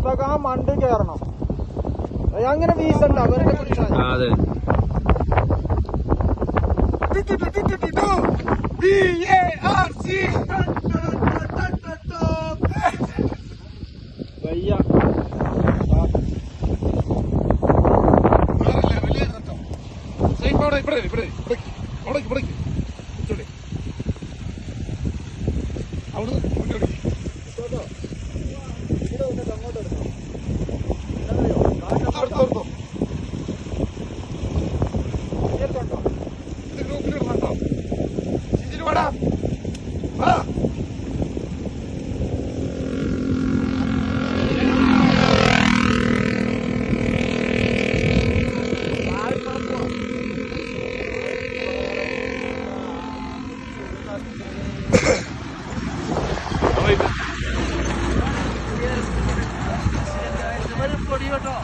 അപ്പൊക്കെ ആ മണ്ട് കയറണം അത് അങ്ങനെ വീസണ്ട അവരുടെ പിടിച്ചാൽ ആ, അതെ. വയ്യ. ഈ വീഡിയോ ഇപ്പൊ വാ. ചെയ്തിരുന്നു കേട്ടോ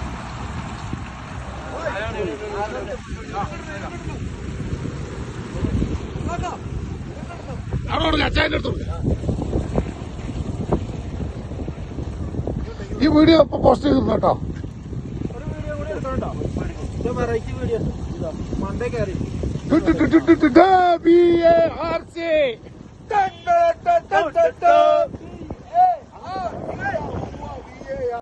ഒരു വീഡിയോ കൂടി എടുത്തോണ്ടോ ഇത് വെറൈറ്റി വീഡിയോ ഇപ്പൊ മണ്ടേ കയറി ബി എ ആർ